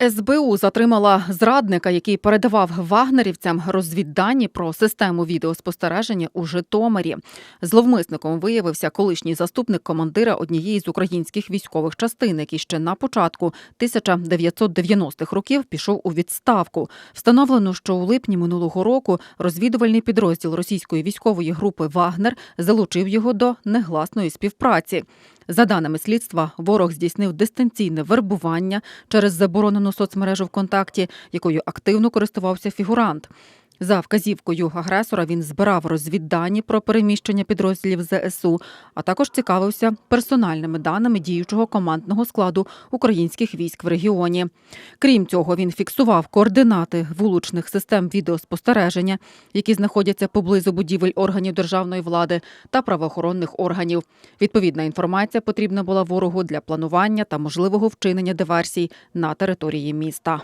СБУ затримала зрадника, який передавав вагнерівцям розвіддані про систему відеоспостереження у Житомирі. Зловмисником виявився колишній заступник командира однієї з українських військових частин, який ще на початку 1990-х років пішов у відставку. Встановлено, що у липні минулого року розвідувальний підрозділ російської військової групи Вагнер залучив його до негласної співпраці. За даними слідства, ворог здійснив дистанційне вербування через заборонену соцмережу ВКонтакті, якою активно користувався фігурант. За вказівкою агресора він збирав розвіддані про переміщення підрозділів ЗСУ, а також цікавився персональними даними діючого командного складу українських військ в регіоні. Крім цього, він фіксував координати вуличних систем відеоспостереження, які знаходяться поблизу будівель органів державної влади та правоохоронних органів. Відповідна інформація потрібна була ворогу для планування та можливого вчинення диверсій на території міста.